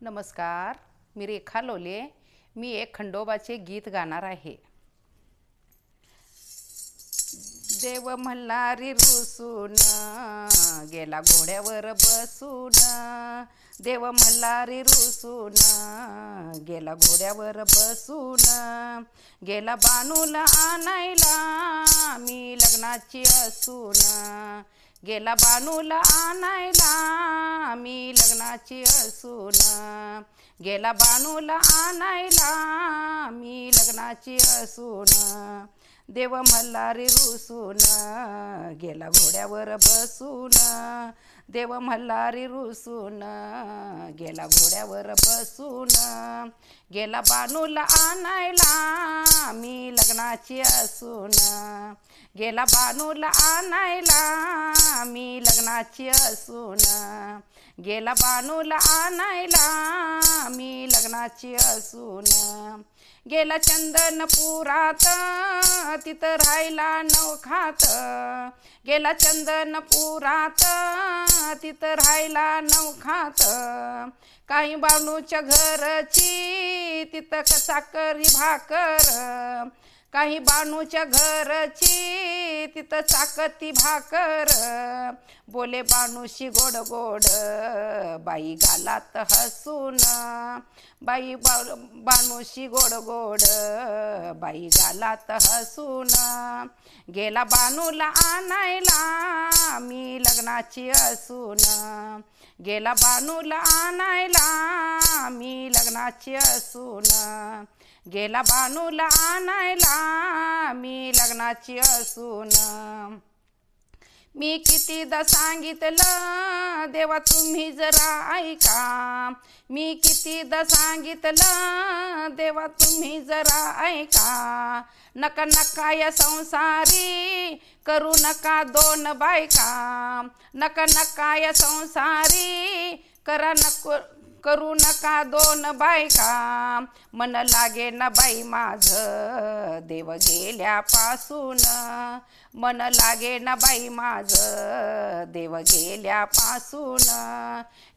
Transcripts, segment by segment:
नमस्कार मी रेखा लोले. मी एक खंडोबाचे गीत गाणार आहे. देव मल्हारी रुसून गेला घोड्यावर बसून. देव मल्हारी रुसून गेला घोड्यावर बसून. गेला बानूला आणायला मी लग्नाची असून. गेला बानूला आणायला मी लग्नाची असून. गेला बानूला आणायला मी लग्नाची असून. देव मल्हारी रुसून गेला घोड्यावर बसून. देव मल्हारी रुसून गेला घोड्यावर बसून. गेला बानूला आणायला मी लग्नाची असून. गेला बानूला आणायला लग्नाची असून गेला बानूला आणायला. मी लग्नाची असून गेला चंदनपुरात. तिथं राहिला नवखात. गेला चंदनपुरात. तिथं राहिला नवखात. काही बाणूच्या घरची तिथं साखरी भाकर. काही बाणूच्या घरची तिथं चाकती भाकर. बोले बाणूशी गोड गोड बाई गालात हसून. बाई बा बाणूशी गोड गोड बाई गालात हसून. गेला बानूला आणायला मी लग्नाची असून. गेला बानूला आणायला मी लग्नाची असून. गेला बानूला आणायला. मी लग्नाची असून मी कितीदा सांगितलं देवा तुम्ही जरा ऐका. मी कितीदा सांगितलं देवा तुम्ही जरा ऐका. नका नका या संसारी करू नका दोन बायका. नका नका या संसारी करा नको करू नका दोन बायका. मन लागे ना बाई माझ देव गेल्यापासून. मन लागे ना बाई माझ देव गेल्यापासून.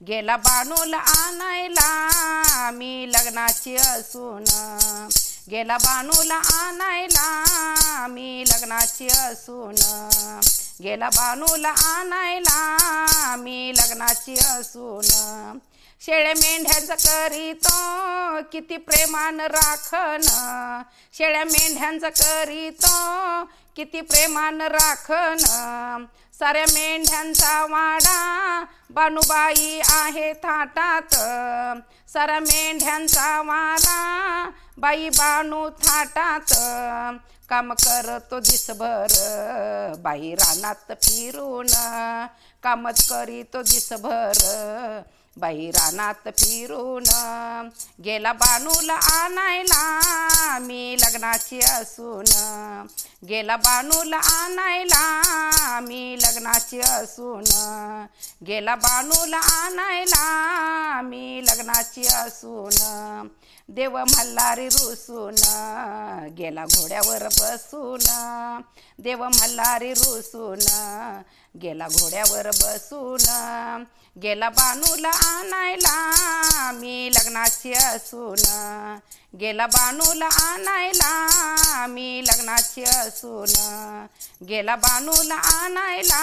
गेला बानूल आणायला मी लग्नाची असून. गेला बानूला आणायला मी लग्नाची असून. गेला बानूला आणायला मी लग्नाची असून. शेळ्या मेंढ्यांचं करीतो किती प्रेमान राखण शेळ्या मेंढ्यांचं करीतो किती प्रेमान राखण साऱ्या मेंढ्यांचा वाडा बानुबाई आहे थाटात. साऱ्या मेंढ्यांचा वाडा बाई बानू थाटात. काम करतो दिसभर बाई रानात फिरून. कामच करीतो दिसभर बाई रानात फिरून गेला बानूला आणायला. मी लग्नाची असून गेला बानूला आणायला. मी लग्नाची असून गेला बानूला आणायला. मी लग्नाची असून देव मल्हारी रुसून गेला घोड्यावर बसून. देव मल्हारी रुसून गेला घोड्यावर बसून गेला बानूला आणायला. मी लग्नाची असून गेला बानूला आणायला. मी लग्नाची असून गेला बानूला आणायला.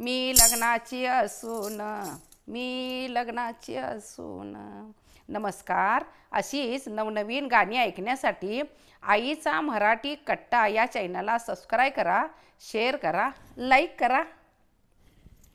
मी लग्नाची असून मी लग्नाची असून. नमस्कार. अशीच नवनवीन गाणी ऐकण्यासाठी आईचा मराठी कट्टा या चॅनलला सबस्क्राईब करा शेअर करा लाईक करा.